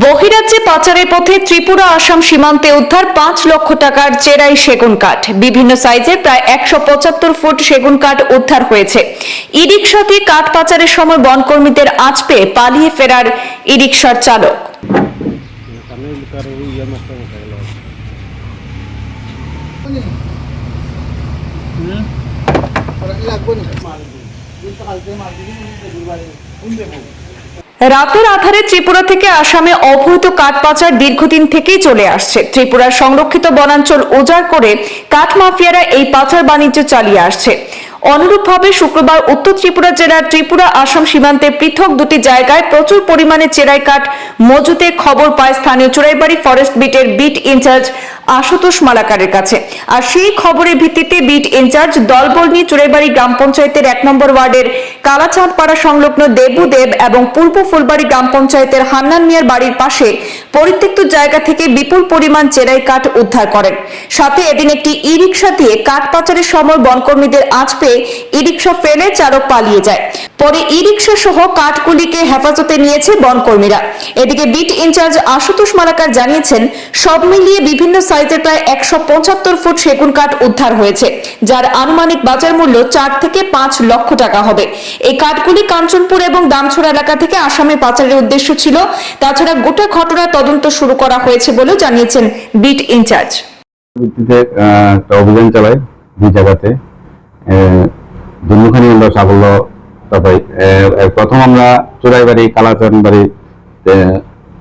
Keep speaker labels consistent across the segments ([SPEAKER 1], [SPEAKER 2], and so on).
[SPEAKER 1] বহিরাজ্যে পাচারের পথে ত্রিপুরা, আসাম সীমান্তে উদ্ধার পাঁচ লক্ষ টাকার চেরাই সেগুন কাঠ। বিভিন্ন সাইজে প্রায় একশো পঁচাত্তর ফুট সেগুন কাঠ উদ্ধার হয়েছে। ইরিকশাটি কাঠ পাচারের সময় বনকর্মীদের আঁচ পেয়ে পালিয়ে ফেরার ইরিকশার চালক। রাতের আধারে ত্রিপুরা থেকে আসামে অবৈধ কাঠ পাচার দীর্ঘদিন থেকেই চলে আসছে। ত্রিপুরার সংরক্ষিত বনাঞ্চল উজাড় করে কাঠ মাফিয়ারা এই পাচার বাণিজ্য চালিয়ে আসছে। অনুরূপভাবে শুক্রবার উত্তর ত্রিপুরা জেলার ত্রিপুরা আসাম সীমান্তে পৃথক দুটি জায়গায় প্রচুর পরিমাণে চেরাই কাঠ মজুতের খবর পায় স্থানীয় চুরাইবাড়ি ফরেস্ট বিটের বিট ইনচার্জ আশুতোষ মালাকারের কাছে। আর সেই খবরের ভিত্তিতে বিট ইনচার্জ দলবল নিয়ে চুরাইবাড়ি গ্রাম পঞ্চায়েতের এক নম্বর ওয়ার্ডের কালাচাঁদপাড়া সংলগ্ন দেবুদেব এবং পূর্ব ফুলবাড়ি গ্রাম পঞ্চায়েতের হান্নান মিয়ার বাড়ির পাশে পরিত্যক্ত জায়গা থেকে বিপুল পরিমাণ চেরাই কাঠ উদ্ধার করেন। সাথে এদিন একটি ই রিক্সা দিয়ে কাঠ পাচারের সময় বনকর্মীদের আঁচ পেয়ে ই রিক্সা ফেলে চালক পালিয়ে যায়। পরে ই রিক্সা সহ কাঠগুলিকে হেফাজতে নিয়েছে বনকর্মীরা। এদিকে বিট ইনচার্জ আশুতোষ মালাকার জানিয়েছেন, সব মিলিয়ে বিভিন্ন সাইজের প্রায় একশো পঁচাত্তর ফুট সেগুন কাঠ উদ্ধার হয়েছে, যার আনুমানিক বাজার মূল্য চার থেকে পাঁচ লক্ষ টাকা হবে। এই কাঠগুলি কাঞ্চনপুর এবং দামছড়া এলাকা থেকে আসামে পাচারের উদ্দেশ্য ছিল। তাছাড়া গোটা ঘটনা তদন্ত শুরু করা হয়েছে বলেও জানিয়েছেন বিট ইনচার্জ।
[SPEAKER 2] ভিত্তিতে অভিযান চালাই দুই জায়গাতে দুখানি আমরা সাফল্য পাই প্রথম আমরা চোরাইবাড়ি কালাচান বাড়ি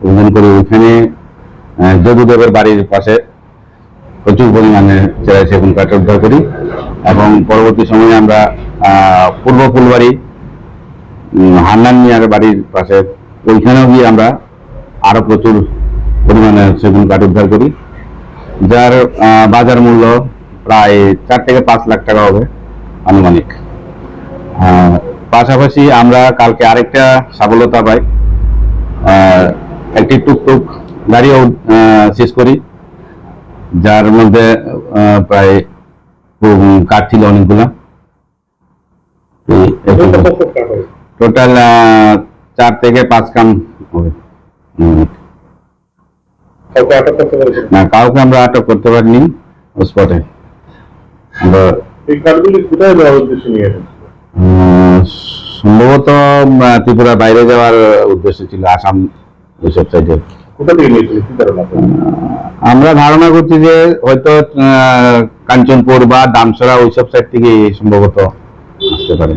[SPEAKER 2] অভিযান করি ওইখানে। যদুদেবের বাড়ির পাশে প্রচুর পরিমাণে চেরাই সেগুন কাঠ উদ্ধার করি। এবং পরবর্তী সময়ে আমরা পূর্ব ফুলবাড়ি হান্নান মিয়ার বাড়ির পাশে ওইখানেও গিয়ে আমরা আরও প্রচুর পরিমাণে সেগুন কাঠ উদ্ধার করি। যার বাজার মূল্য প্রায় চার থেকে পাঁচ লাখ টাকা হবে। আনুমানিক। পাশাপাশি আমরা কালকে আরেকটা সফলতা পাই। একটি টুকটুক গাড়িও শেষ করি। যার মধ্যে প্রায় কাঠ ছিল অনেকগুলা। টোটাল চার থেকে পাঁচ কাম হবে। না কাউকে আমরা আটক করতে পারিনি স্পটে আমরা
[SPEAKER 3] এই কার্ডগুলি কোথায় দেওয়ার উদ্দেশ্যে নিয়ে
[SPEAKER 2] এসেছিল সম্ভবত ত্রিপুরা বাইরে যাওয়ার উদ্দেশ্য ছিল আসাম ওইসব সাইডে।
[SPEAKER 3] কোথা থেকে?
[SPEAKER 2] আমরা ধারণা করছি যে হয়তো কাঞ্চনপুর বা দামসরা ওইসব সাইড থেকে সম্ভবত আসতে পারে।